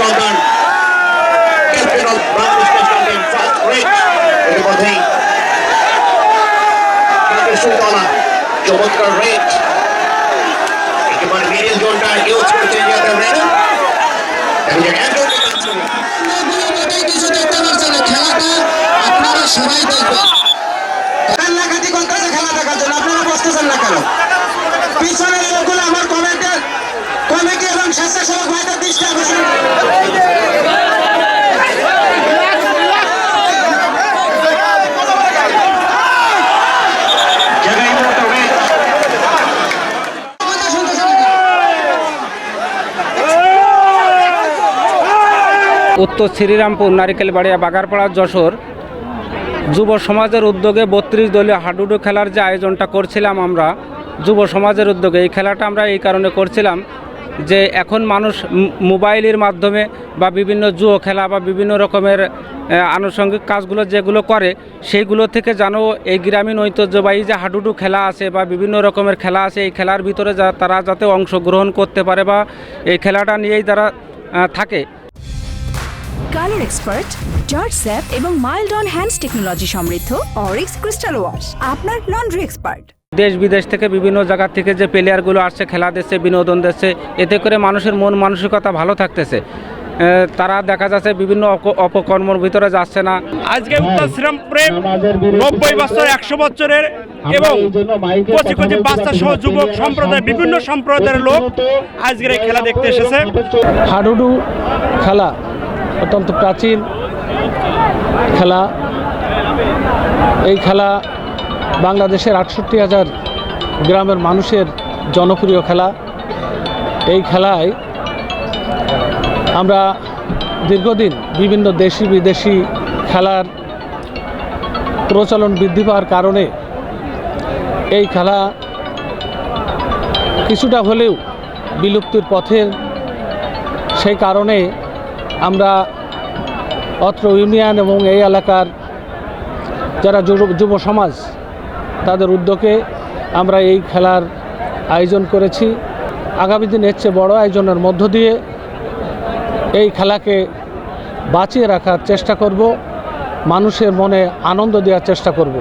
সন্তান। Captain of Bangladesh national first rate এর মধ্যেই সুতলা, চমৎকার রেট। একেবারে মিডিল জোনটা ইউজ করছেন ইয়াদের রেট এবং অ্যান্ড্রয়েড কিছু দেখতে পাচ্ছেন খেলাটা আপনারা সবাই দেখবেন কান্নাকাটি করতেছে খেলা দেখার জন্য। আপনারা বসতেছেন না কেন? পিছনের লোকগুলো আমার কমেন্টের কমিটি ভাইদের দৃষ্টি আকর্ষণ? উত্তর শ্রীরামপুর, নারিকেলবাড়িয়া, বাগারপাড়া, যশোর যুব সমাজের উদ্যোগে বত্রিশ দলীয় হাডুডু খেলার যে আয়োজনটা করছিলাম আমরা, যুব সমাজের উদ্যোগে এই খেলাটা আমরা এই কারণে করছিলাম যে এখন মানুষ মোবাইলের মাধ্যমে বা বিভিন্ন জুয়ো খেলা বা বিভিন্ন রকমের আনুষঙ্গিক কাজগুলো যেগুলো করে, সেইগুলো থেকে যেন এই গ্রামীণ ঐতিহ্যবাহী যে হাডুডু খেলা আছে বা বিভিন্ন রকমের খেলা আছে, এই খেলার ভিতরে যা, তারা যাতে অংশগ্রহণ করতে পারে বা এই খেলাটা নিয়েই তারা থাকে। কালার এক্সপার্ট জর্জ স্যাপ এবং মাইল্ড অন হ্যান্ডস টেকনোলজি সমৃদ্ধ অরিক্স ক্রিস্টাল ওয়াশ, আপনার লন্ড্রি এক্সপার্ট। দেশ বিদেশ থেকে বিভিন্ন জায়গা থেকে যে প্লেয়ারগুলো আসছে খেলা দিচ্ছে বিনোদন দিচ্ছে এতে করে মানুষের মন মানসিকতা ভালো থাকতেছে। তারা দেখা যাচ্ছে বিভিন্ন অক- অপকর্মর ভিতরে যাচ্ছে না। আজকে উত্তর শ্রীরামপুরে নব্বই বছর একশো বছরের এবং কচি কচি বাচ্চা সহ যুবক সম্প্রদায় বিভিন্ন সম্প্রদায়ের লোক আজকের এই খেলা দেখতে এসেছে। হাডুডু খেলা অত্যন্ত প্রাচীন খেলা। এই খেলা বাংলাদেশের আটষট্টি হাজার গ্রামের মানুষের জনপ্রিয় খেলা। এই খেলায় আমরা দীর্ঘদিন বিভিন্ন দেশি বিদেশি খেলার প্রচলন বৃদ্ধি পাওয়ার কারণে এই খেলা কিছুটা হলেও বিলুপ্তির পথের সেই কারণে আমরা অত্র ইউনিয়ন এবং এই এলাকার যারা যুব- সমাজ তাদের উদ্যোগে আমরা এই খেলার আয়োজন করেছি। আগামী দিন এর চেয়ে বড় আয়োজনের মধ্য দিয়ে এই খেলাকে বাঁচিয়ে রাখার চেষ্টা করব, মানুষের মনে আনন্দ দেওয়ার চেষ্টা করব।